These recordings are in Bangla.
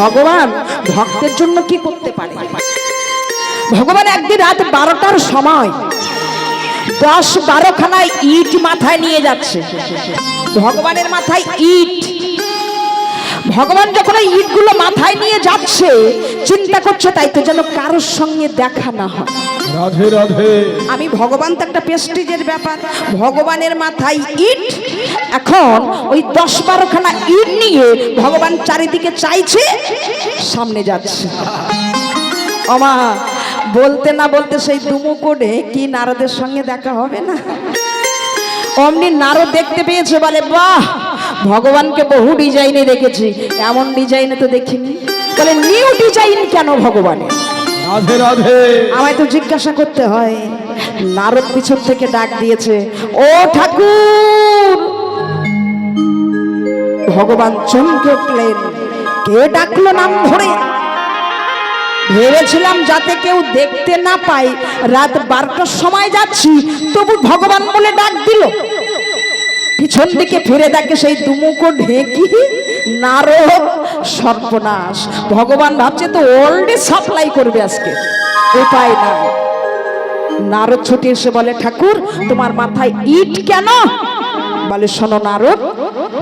ভগবান ভক্তের জন্য কি করতে পারে? ভগবান একদিন রাত বারোটার সময় দশ বারোখানা ইট মাথায় নিয়ে যাচ্ছে। ভগবানের মাথায় ইট। ভগবান যখন ওই ইটগুলো মাথায় নিয়ে যাচ্ছে, চিন্তা করছে তাই তো যেন কারোর সঙ্গে দেখা না হয়। রাধে রাধে। আমি ভগবান তো একটা প্রেস্টিজের ব্যাপার। ভগবানের মাথায় ইট। এখন ওই দশ বারোখানা ইট নিয়ে ভগবান চারিদিকে চাইছে, সামনে যাচ্ছে। আমা বলতে না বলতে সেই দুমু করে কি নারদের সঙ্গে দেখা হবে না? অমনি নারদ দেখতে পেয়েছে, বলে, বাহ, ভগবানকে বহু ডিজাইনে দেখেছি। এমন ডিজাইনে তো দেখিনি। বলে, নিউ ডিজাইন কেন ভগবানের? রাধে রাধে। আমায় তো জিজ্ঞাসা করতে হয়, নারদ পিছন থেকে ডাক দিয়েছে, ও ঠাকুর! ভগবান চমকে উঠলেন। কে ডাকলো নাম ধরে? ভেবেছিলাম যাতে কেউ দেখতে না পায়, রাত বারোটার সময় যাচ্ছি, তবু ভগবান বলে ডাক দিল। পিছন দিকে ফিরে দেখে সেই দুমুকো ঢেকি নারদ সর্বনাশ। ভগবান ভাবছে তো ওল্ডে সাপ্লাই করবে আজকে। উপায় নাই। নারদ ছুটে এসে বলে, ঠাকুর, তোমার মাথায় ইট কেন? বলে, শোনো নারদ,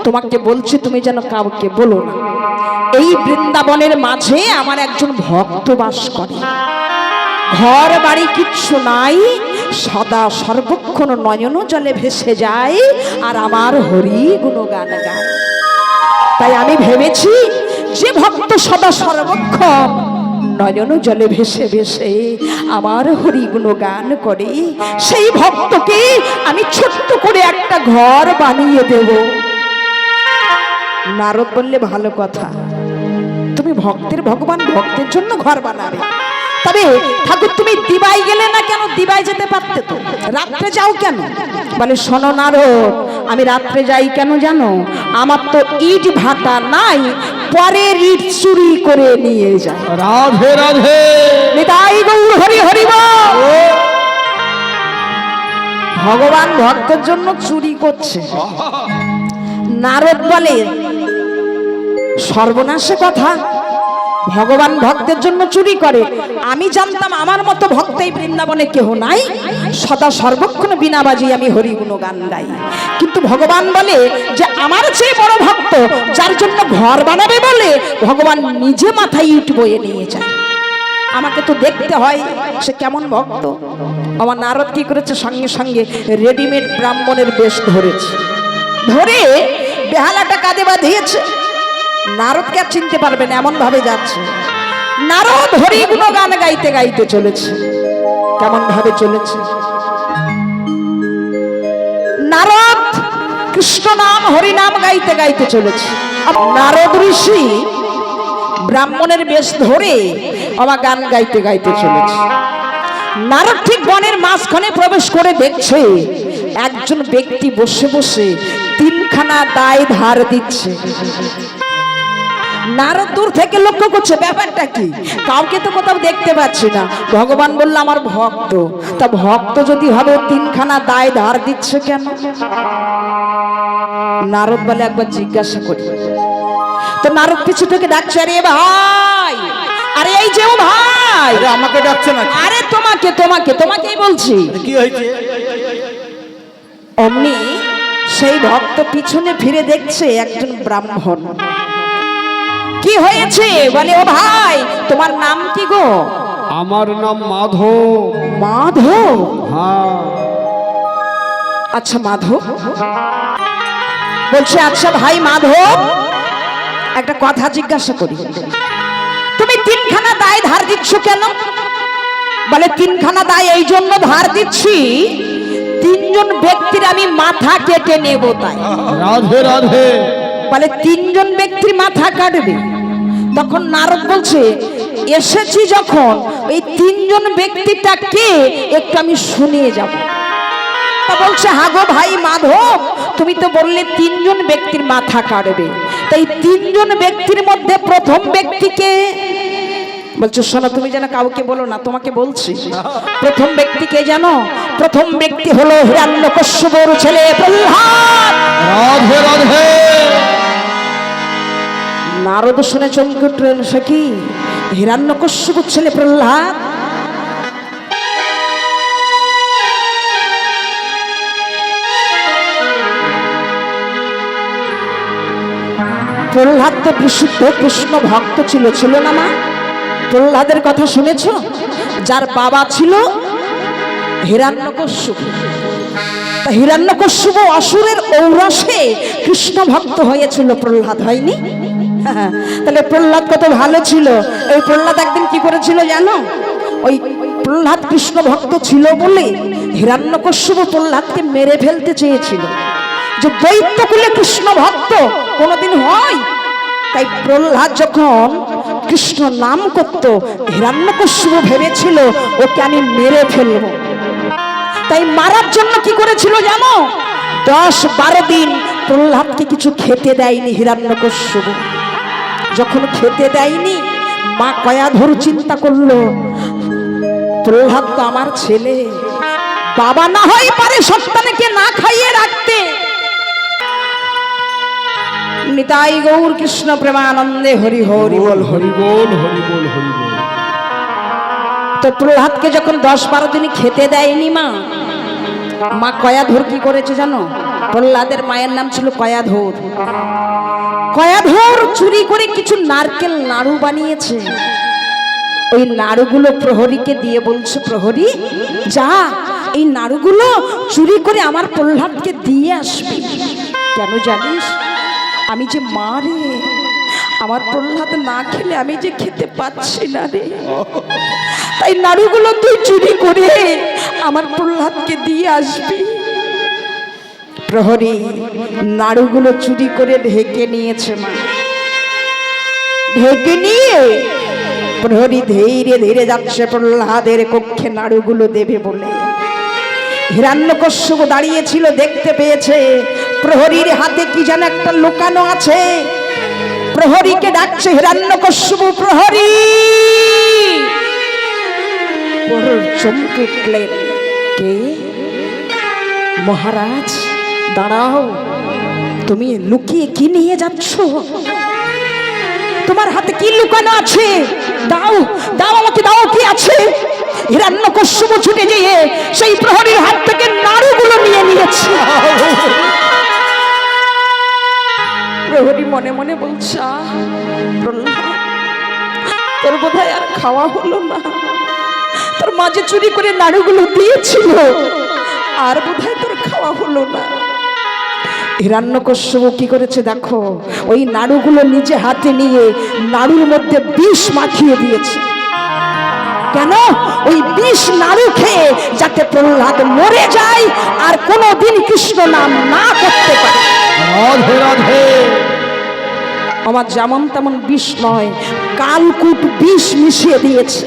তোমাকে বলছি তুমি যেন কাউকে বলো না। এই বৃন্দাবনের মাঝে আমার একজন ভক্ত বাস করে। ঘর বাড়ি কিচ্ছু নাই, সদা সর্বক্ষণ নয়ন জলে ভেসে যায়, আর আমার হরি গুণগান গায়। তাই আমি ভেবেছি যে ভক্ত সদা সর্বক্ষণ নয়ন জলে ভেসে ভেসে আমার হরি গান করে। সেই ভক্তকে আমি ছোট্ট করে একটা ঘর বানিয়ে দেব। নারদ বললে, ভালো কথা। তুমি ভক্তের ভগবান, ভক্তের জন্য ঘর বানাবে। তবে ঠাকুর, তুমি দিবাই গেলে না কেন? দিবাই যেতে পারতে তো। রাত্রে যাও কেন? বলে, শোনো নারদ আমি রাত্রে যাই কেন জানো? আমার তো ইট ভাটা নাই পরের ইট চুরি করে নিয়ে যায় রাধে রাধে। নিতাই গৌর হরি হরি ভগবান ভক্তের জন্য চুরি করছে। নারদ বলে সর্বনাশে কথা। ভগবান ভক্তের জন্য চুরি করে। আমি জানতাম আমার মতো ভক্ত এই বৃন্দাবনে কেহ নাই। সদা সর্বক্ষণ বিনা বাজি আমি হরি গান গাই। কিন্তু ভগবান বলে যে, আমার চেয়ে বড় ভক্ত, যার জন্য ঘর বানাবে বলে ভগবান নিজে মাথায় ইট বয়ে নিয়ে যায়। আমাকে তো দেখতে হয়, সে কেমন ভক্ত। আমার নারদ কি করেছে? সঙ্গে সঙ্গে রেডিমেড ব্রাহ্মণের বেশ ধরেছে। ধরে বেহালাটা কাঁধে বাঁধিয়েছে। নারদকে আর চিনতে পারবেন এমন ভাবে যাচ্ছে। নারদ হরি গান গাইতে গাইতে চলেছে। কেমন ভাবে চলেছে? নারদ কৃষ্ণ নাম, হরি নাম গাইতে গাইতে চলেছে। নারদ ঋষি ব্রাহ্মণের বেশ ধরে আমার গান গাইতে গাইতে চলেছে। নারদ ঠিক বনের মাঝখানে প্রবেশ করে দেখছে, একজন ব্যক্তি বসে বসে তিনখানা দায় ধার দিচ্ছে। নারদ দূর থেকে লক্ষ্য করছে ব্যাপারটা কি? কাউকে তো কোথাও দেখতে পাচ্ছি না। ভগবান বলল আমার ভক্ত তা ভক্ত যদি হবে তিনখানা দায় ধার দিচ্ছে কেন? নারদ বলে একবার জিজ্ঞাসা করি। তো নারদ কিছু থেকে ডাকছে আরে ভাই আরে এই যে ও ভাই আমাকে ডাকছে না আরে তোমাকে তোমাকে তোমাকেই বলছি। কি হয়েছে? অমনি সেই ভক্ত পিছনে ফিরে দেখছে একজন ব্রাহ্মণ। কি হয়েছে? বলে ও ভাই তোমার নাম কি গো? আমার নাম মাধব। মাধব? হ্যাঁ। আচ্ছা মাধব? বলছে আচ্ছা ভাই মাধব একটা কথা জিজ্ঞাসা করি। তুমি তিনখানা দায় ধার দিচ্ছ কেন? বলে তিনখানা দায় এই জন্য ধার দিচ্ছি তিনজন ব্যক্তির আমি মাথা কেটে নেব তাই। রাধে রাধে। বলে তিনজন ব্যক্তির মাথা কাটবে। তখন নারদ বলছে, এসেছি যখন, ওই তিনজন ব্যক্তিটা কে একটু আমি শুনিয়ে যাব। তা বলছে হাগো ভাই মাধব, তুমি তো বললে তিনজন ব্যক্তির মাথা কাটবে। তাই তিনজন ব্যক্তির মধ্যে প্রথম ব্যক্তিকে বলছো, শোনো, তুমি যেন কাউকে বলো না, তোমাকে বলছি। প্রথম ব্যক্তি কে জানো? প্রথম ব্যক্তি হলো হিরণ্যকশ্যপুর ছেলে প্রহ্লাদ। রাধে রাধে। নারদ শুনে চমকে উঠলেন সে কি হিরণ্যকশ্যপুর ছেলে প্রহ্লাদ। প্রহ্লাদ তো বিশুদ্ধ কৃষ্ণ ভক্ত ছিল ছিল না মা? প্রহ্লাদের কথা শুনেছ? যার বাবা ছিল হিরণ্যকশ্যপ তা হিরণ্যকশ্যপ অসুরের ঔরসে কৃষ্ণ ভক্ত হয়েছিল প্রহ্লাদ হয়নি? হ্যাঁ, তাহলে প্রহ্লাদ কত ভালো ছিল? এই প্রহ্লাদ একদিন কি করেছিল জানো? ওই প্রহ্লাদ কৃষ্ণ ভক্ত ছিল বলে হিরণ্যকশ্যপ প্রহ্লাদকে মেরে ফেলতে চেয়েছিল। যে দৈত্যকুলে কৃষ্ণ ভক্ত কোনোদিন হয়? তাই প্রহ্লাদ যখন কৃষ্ণ নাম করত, হিরণ্যকশ্যপ ভেবেছিল, ওকে আমি মেরে ফেলব। তাই মারার জন্য কি করেছিল জানো? দশ বারো দিন প্রহ্লাদকে কিছু খেতে দেয়নি হিরণ্যকশ্যপ। যখন খেতে দেয়নি মা কয়াধর চিন্তা করল প্রহ্লাদ তো আমার ছেলে বাবা না হয় পারে সন্তানকে না খাইয়ে রাখতে। নিতাই গৌর কৃষ্ণ প্রেমানন্দে হরি হরি বল হরি বল হরি বল হরি বল। তো প্রহ্লাদকে যখন দশ বারো দিন খেতে দেয়নি মা মা কয়াধর কি করেছে জানো? প্রহ্লাদের মায়ের নাম ছিল কয়াধর। কয়াধর চুরি করে কিছু নারকেল নাড়ু বানিয়েছে। ওই নাড়ুগুলো প্রহরীকে দিয়ে বলছে, প্রহরী, যা, এই নাড়ুগুলো চুরি করে আমার প্রহ্লাদকে দিয়ে আসবি। কেন জানিস? আমি যে মা রে, আমার প্রহ্লাদ না খেলে আমি যে খেতে পাচ্ছি না রে। তাই নাড়ুগুলো তুই চুরি করে আমার প্রহ্লাদকে দিয়ে আসবি। প্রহরী, নাড়ুগুলো চুরি করে ঢেকে নিয়েছে মা। ঢেকে নিয়ে প্রহরী ধীরে ধীরে যাচ্ছে প্রহ্লাদের কক্ষে নাড়ুগুলো দেবে বলে। হিরণ্যকশ্যপ দাঁড়িয়েছিল, দেখতে পেয়েছে প্রহরীর হাতে কি যেন একটা লুকানো আছে। প্রহরীকে ডাকছে হিরণ্যকশ্যপ প্রহরী চমকে উঠলেন। কে? মহারাজ? দাঁড়াও। তুমি লুকিয়ে কি নিয়ে যাচ্ছ? তোমার হাতে কি লুকানো আছে? দাও দাও আমাকে, দাও কি আছে? হিরণ্য কশ্যপ ছুটে গিয়ে সেই প্রহরীর হাত থেকে নাড়ুগুলো নিয়ে নিয়েছে। প্রহরী মনে মনে বলছে তোর বোধহয় আর খাওয়া হলো না। তোর মাঝে চুরি করে নাড়ুগুলো দিয়েছিল, আর বোধহয় তোর খাওয়া হলো না। হিরণ্যকশ্যপ কি করেছে দেখো? ওই নাড়ুগুলো নিজে হাতে নিয়ে নাড়ুর মধ্যে বিষ মাখিয়ে দিয়েছে। কেন? ওই বিষ নাড়ু খেয়ে যাতে প্রহ্লাদ মরে যায় আর কোনোদিন কৃষ্ণ নাম না করতে পারে। আমার যেমন তেমন বিষ নয় কালকুট বিষ মিশিয়ে দিয়েছে।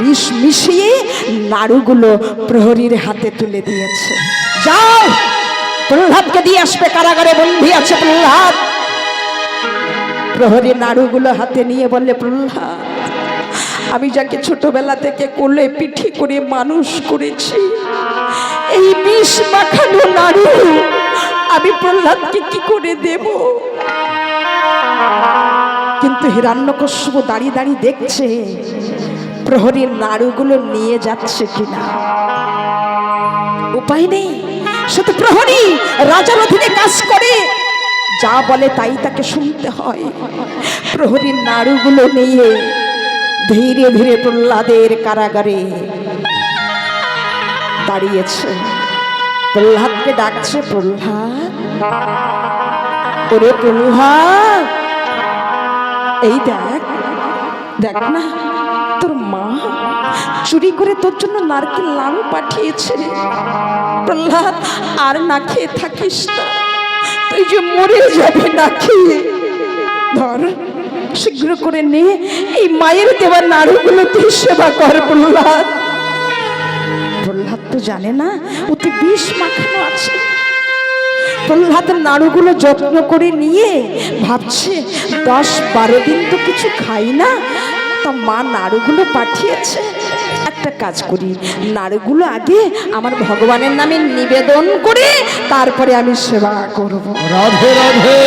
বিষ মিশিয়ে নাড়ুগুলো প্রহরীর হাতে তুলে দিয়েছে। যাও! প্রহ্লাদকে দিয়ে আসবে কারাগারে, বন্দি আছে প্রহ্লাদ। প্রহরী নাড়ুগুলো হাতে নিয়ে বললে প্রহ্লাদ, আমি যাকে ছোটবেলা থেকে কোলে পিঠি করে মানুষ করেছি, এই বিষ মাখানো নাড়ু আমি প্রহ্লাদকে কি করে দেব? কিন্তু হিরণ্যকশ্যপ দাঁড়িয়ে দাঁড়িয়ে দেখছে, প্রহরীর নাড়ুগুলো নিয়ে যাচ্ছে কিনা। উপায় নেই। তো প্রহরী রাজার অধীনে কাজ করে। যা বলে তাই তাকে শুনতে হয়। প্রহরীর নাড়ুগুলো নিয়ে ধীরে ধীরে প্রহ্লাদের কারাগারে দাঁড়িয়েছে। প্রহ্লাদকে ডাকছে, প্রহ্লাদ, ওরে প্রহ্লাদ এই দেখ দেখ না, তোর মা চুরি করে তোর জন্য নারকেল লাড়ু পাঠিয়েছে প্রহ্লাদ, আর না খেয়ে থাকিস না। তুই যে মরে যাবে না খেয়ে ধর, শীঘ্র করে নে, এই মায়ের দেওয়া নাড়ুগুলো তুই সেবা কর প্রহ্লাদ। প্রহ্লাদ তো জানে না ওতে বিষ মাখানো আছে। প্রহ্লাদ নাড়ুগুলো যত্ন করে নিয়ে ভাবছে, দশ বারো দিন তো কিছু খাই না তা মা নাড়ুগুলো পাঠিয়েছে। একটা কাজ করি নাড়ুগুলো আগে আমার ভগবানের নামে নিবেদন করে তারপরে আমি সেবা করব। রাধে রাধে।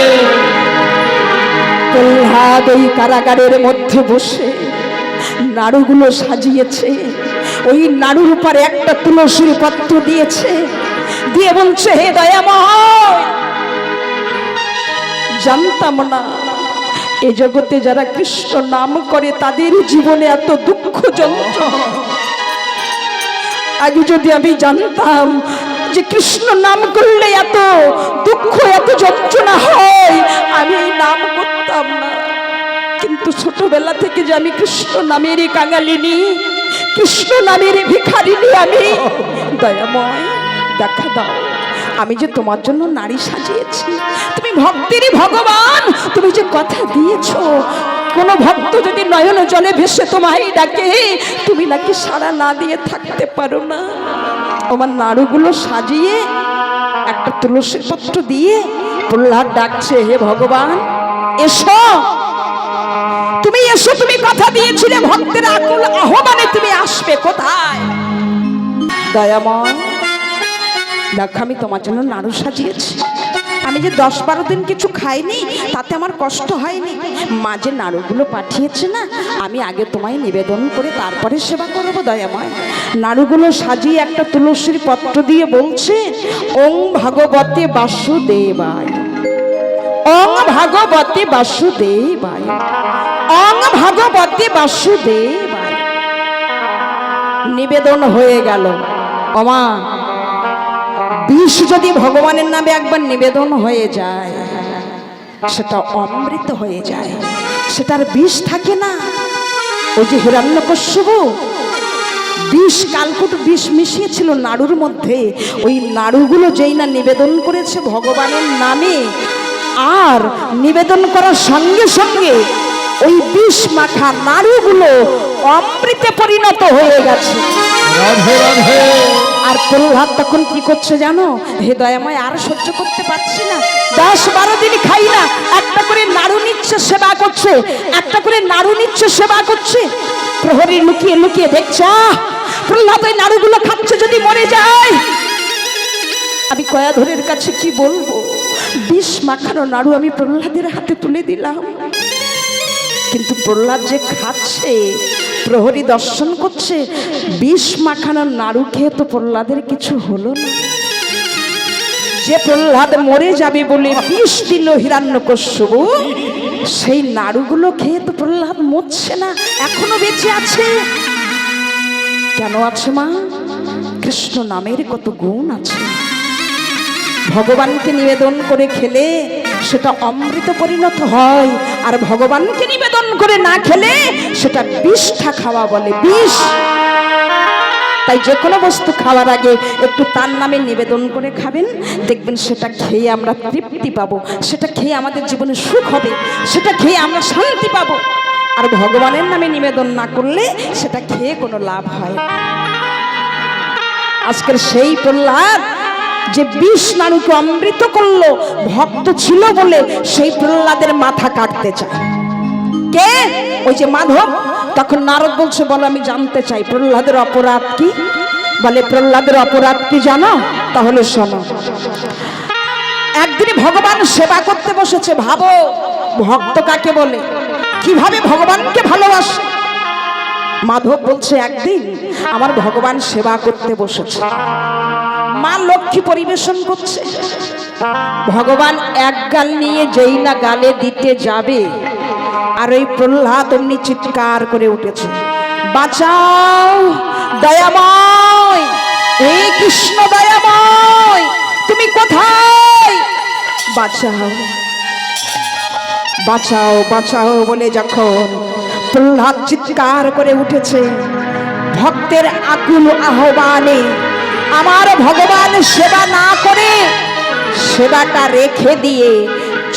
প্রহ্লাদ ওই কারাগারের মধ্যে বসে নাড়ুগুলো সাজিয়েছে। ওই নাড়ুর উপরে একটা তুলসীর পত্র দিয়েছে। দিয়ে বলছে হে দয়াময় জানতাম না এ জগতে যারা কৃষ্ণ নাম করে, তাদের জীবনে এত দুঃখ যন্ত্রণা। আগে যদি আমি জানতাম যে কৃষ্ণ নাম করলে এত দুঃখ, এত যন্ত্রণা হয়, আমি নাম করতাম না। কিন্তু ছোটবেলা থেকে যে আমি কৃষ্ণ নামের কাঙালিনি, কৃষ্ণ নামের ভিখারিনি, আমি দয়াময় দেখা দাও। আমি যে তোমার জন্য নারী সাজিয়েছি, তুমি ভক্তেরই ভগবান, তুমি যে কথা দিয়েছ, কোন ভক্ত যদি নয়ন জলে ভেসে তোমায় ডাকে, তুমি নাকি সারা না দিয়ে থাকতে পারো না। তোমার নাড়ুগুলো সাজিয়ে, একটা তুলসী পত্র দিয়ে প্রহ্লাদ ডাকছে, হে ভগবান, এসো। তুমি এসো, তুমি কথা দিয়েছিলে, ভক্তের আকুল আহ্বানে তুমি আসবে কোথায়? দয়াময় দেখো, আমি তোমার জন্য নাড়ু সাজিয়েছি। আমি যে দশ বারো দিন কিছু খাইনি, তাতে আমার কষ্ট হয়নি। মা যে নাড়ুগুলো পাঠিয়েছে না, আমি আগে তোমায় নিবেদন করে তারপরে সেবা করব, দয়াময়। নাড়ুগুলো সাজিয়ে একটা তুলসীর পত্র দিয়ে বলছে, ওং ভাগবতে বাসুদেবায়। অং ভাগবতে বাসুদেবায়। অং ভাগবতে বাসুদেবায়। নিবেদন হয়ে গেল। অমা বিষ যদি ভগবানের নামে একবার নিবেদন হয়ে যায়, সেটা অমৃত হয়ে যায়, সেটার বিষ থাকে না। ওই যে হিরণ্যকশ্যপ, বিষ, কালকুট বিষ মিশিয়েছিল নাড়ুর মধ্যে। ওই নাড়ুগুলো যেই না নিবেদন করেছে ভগবানের নামে, আর নিবেদন করার সঙ্গে সঙ্গে ওই বিষ মাখা নাড়ুগুলো অমৃতে পরিণত হয়ে গেছে। রাধে রাধে। আর প্রহ্লাদ তখন কি করছে জানো? হে দয়াময় আর সহ্য করতে পারছি না। দশ বারো দিন খাই না একটা করে নাড়ু নিচ্ছে, সেবা করছে। একটা করে নাড়ু নিচ্ছে, সেবা করছে। প্রহরী লুকিয়ে লুকিয়ে দেখছে প্রহ্লাদ ওই নাড়ুগুলো খাচ্ছে যদি মরে যায়। আমি কয়াধরের কাছে কি বলব? বিষ মাখানো নাড়ু আমি প্রহ্লাদের হাতে তুলে দিলাম। কিন্তু প্রহ্লাদ যে খাচ্ছে প্রহরী দর্শন করছে। বিষ মাখানো নাড়ু খেয়ে তো প্রহ্লাদের কিছু হলো না। যে প্রহ্লাদ মরে যাবে বলে বিষ দিল হিরণ্যকশ্যপ সেই নাড়ুগুলো খেয়ে তো প্রহ্লাদ মরছে না, এখনও বেঁচে আছে। কেন আছে মা? কৃষ্ণ নামের কত গুণ আছে। ভগবানকে নিবেদন করে খেলে সেটা অমৃত পরিণত হয়। আর ভগবানকে নিবেদন করে না খেলে সেটা বিষটা খাওয়া বলে, বিষ। তাই যে কোনো বস্তু খাওয়ার আগে একটু তার নামে নিবেদন করে খাবেন। দেখবেন সেটা খেয়ে আমরা তৃপ্তি পাবো। সেটা খেয়ে আমাদের জীবনে সুখ হবে। সেটা খেয়ে আমরা শান্তি পাবো। আর ভগবানের নামে নিবেদন না করলে সেটা খেয়ে কোনো লাভ হয়। আজকের সেই প্রহ্লাদ যে বিষ নাড়ুকে অমৃত করল, ভক্ত ছিল বলে সেই প্রহ্লাদের মাথা কাটতে চায়। কে? ওই যে মাধব? তখন নারদ বলছে, বলো, আমি জানতে চাই, প্রহ্লাদের অপরাধ কি? বলে, প্রহ্লাদের অপরাধ কি জানো? তাহলে শোনো। একদিন ভগবান সেবা করতে বসেছে, ভাবো, ভক্ত কাকে বলে? কীভাবে ভগবানকে ভালোবাসে? মাধব বলছে, একদিন আমার ভগবান সেবা করতে বসেছে। মা লক্ষ্মী পরিবেশন করছে। ভগবান এক গাল নিয়ে যেই না গালে দিতে যাবে, আর ওই প্রহ্লাদ অমনি চিৎকার করে উঠেছে। বাঁচাও, দয়াময়, হে কৃষ্ণ দয়াময়, তুমি কোথায়? বাঁচাও বাঁচাও বাঁচাও বলে যখন প্রহ্লাদ চিৎকার করে উঠেছে, ভক্তের আকুল আহ্বানে আমার ভগবান সেবা না করে সেবাটা রেখে দিয়ে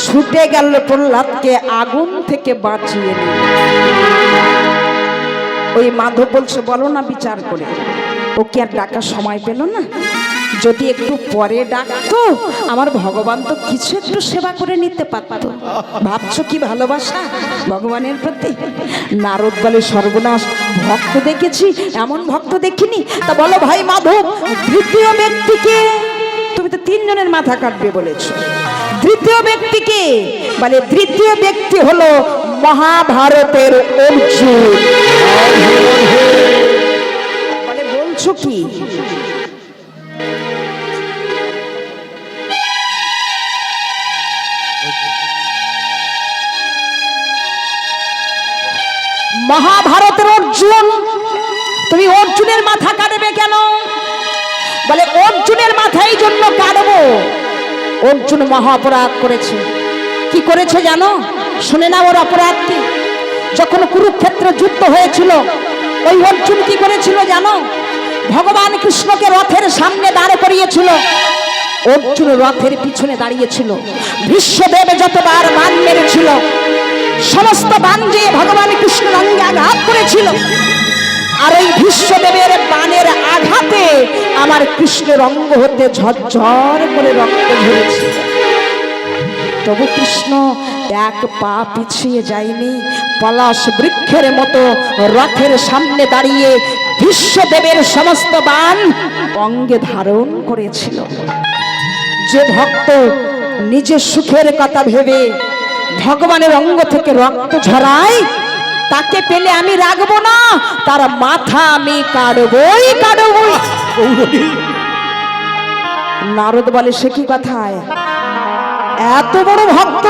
ছুটে গেল প্রহ্লাদকে আগুন থেকে বাঁচিয়ে নিল ওই মাধব বলছে, বলো না বিচার করে। ও কি আর ডাকার সময় পেল না। যদি একটু পরে ডাকতো, আমার ভগবান তো কিছু একটু সেবা করে নিতে পারত। ভাবছ কি ভালোবাসা? ভগবানের প্রতি নারদ বলে সর্বনাশ। ভক্ত দেখেছি, এমন ভক্ত দেখিনি। তা বলো ভাই মাধব তৃতীয় ব্যক্তিকে, তুমি তো তিনজনের মাথা কাটবে বলেছ। তৃতীয় ব্যক্তিকে বলে তৃতীয় ব্যক্তি হলো মহাভারতের অর্জুন। বলে বলছো কি? মহাভারতের অর্জুন। তুমি অর্জুনের মাথা কাটবে কেন? বলে, অর্জুনের মাথা এই জন্য কাটবো অর্জুন মহা অপরাধ করেছে। কি করেছে জানো? শুনে না ওর অপরাধ কি যখন কুরুক্ষেত্র যুদ্ধ হয়েছিল, ওই অর্জুন কি করেছিল জানো? ভগবান কৃষ্ণকে রথের সামনে দাঁড় করিয়েছিল। অর্জুন রথের পিছনে দাঁড়িয়েছিল। বিশ্বদেব যতবার মান মেরেছিল সমস্ত বান যে ভগবান কৃষ্ণ অঙ্গে আঘাত করেছিল, আর এই বিশ্বদেবের বানের আঘাতে আমার কৃষ্ণের অঙ্গ হতে ঝরঝর করে রক্ত ঝরেছে। তবু কৃষ্ণ, এক পা পিছিয়ে যায়নি, পলাশ বৃক্ষের মতো রথের সামনে দাঁড়িয়ে বিশ্বদেবের সমস্ত বান অঙ্গে ধারণ করেছিল। যে ভক্ত নিজের সুখের কথা ভেবে ভগবানের অঙ্গ থেকে রক্ত ঝরায় তাকে পেলে আমি রাখব না। তার মাথা আমি কাটবই কাটবই নারদ বলে, সে কি কথায় এত বড় ভক্ত?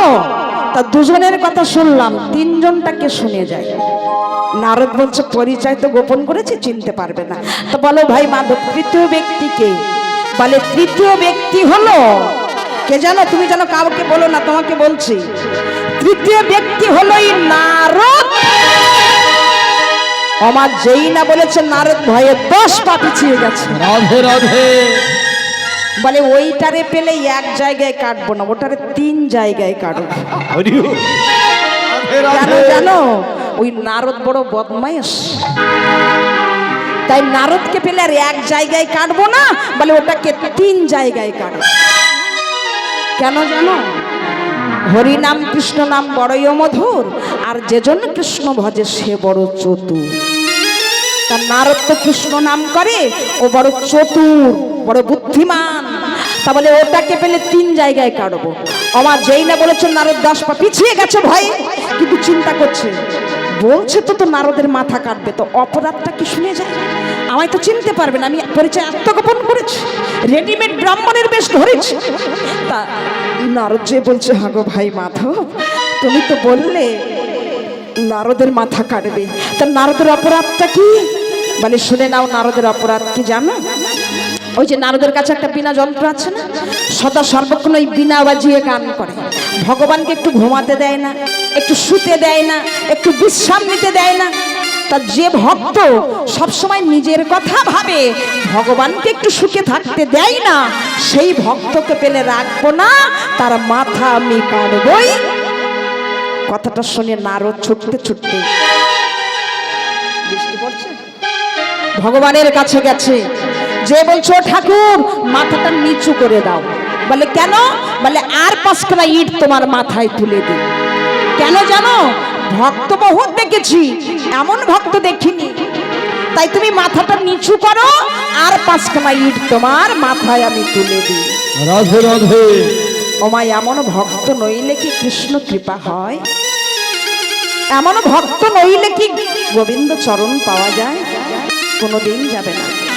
তা দুজনের কথা শুনলাম, তিনজনটাকে শুনে যায়। নারদ বলছে, পরিচয় তো গোপন করেছে, চিনতে পারবে না। তো বলো, ভাই মাধব, তৃতীয় ব্যক্তিকে? বলে, তৃতীয় ব্যক্তি হলো কে জানো? তুমি জানো কাউকে বলো না তোমাকে বলছি। তৃতীয় ব্যক্তি হলো এই নারদ। আমার যেই না বলেছে নারদ ভয়ে দশ পা পিছিয়ে গেছে। রাধে রাধে। বলে ওইটারে পেলে এক জায়গায় কাটবো না ওটারে তিন জায়গায় কাটবো। রাধে জানো ওই নারদ বড় বদমাইশ তাই নারদকে পেলে আর এক জায়গায় কাটবো না বলে ওটাকে তিন জায়গায় কাটবো। কেন জানো? হরি নাম, কৃষ্ণ নাম বড়ই মধুর আর যে জন্য কৃষ্ণ ভজে সে বড় চতুর। তার নারদ তো কৃষ্ণ নাম করে, ও বড় চতুর, বড় বুদ্ধিমান। তা বলে ওটাকে পেলে তিন জায়গায় কাটবো। আমার যেই না বলেছে, নারদ দাস পা পিছিয়ে গেছে ভয়ে, কিন্তু চিন্তা করছে, বলছে তো তো নারদের মাথা কাটবে, তো অপরাধটা কি শুনে যায়? আমায় তো চিনতে পারবে না, আমি পরিচয় আত্মগোপন করেছি রেডিমেড ব্রাহ্মণের বেশ ধরেছি। তা নারদ যে বলছে, হাগো ভাই মাধব, তুমি তো বললে নারদের মাথা কাটবে। তা নারদের অপরাধটা কি? মানে শুনে নাও নারদের অপরাধ কি জানো? ওই যে নারদের কাছে একটা বিনা যন্ত্র আছে না, সদা সর্বক্ষণ ওই বিনা বাজিয়ে গান করে। ভগবানকে একটু ঘুমাতে দেয় না, একটু শুতে দেয় না, একটু বিশ্রাম নিতে দেয় না তা যে ভক্ত সবসময় নিজের কথা ভাবে, ভগবানকে একটু সুখে থাকতে দেয় না, সেই ভক্তকে পেলে রাখব না, তার মাথা আমি কাটবই। কথাটা শুনে নারদ ছুটতে ছুটতে ভগবানের কাছে গেছে। যে বলছো ঠাকুর, মাথাটা নিচু করে দাও। বলে, কেন? বলে, আর পাঁচখানা ইট তোমার মাথায় তুলে দিই। কেন জানো? ভক্ত বহুত দেখেছি এমন ভক্ত দেখিনি। তাই তুমি মাথাটা নিচু করো আর পাঁচখানা ইট তোমার মাথায় আমি তুলে দিই। রাধে রাধে। ওমা এমন ভক্ত নইলে কি কৃষ্ণ কৃপা হয়? এমন ভক্ত নইলে কি গোবিন্দ চরণ পাওয়া যায়? কোনোদিন যাবে না।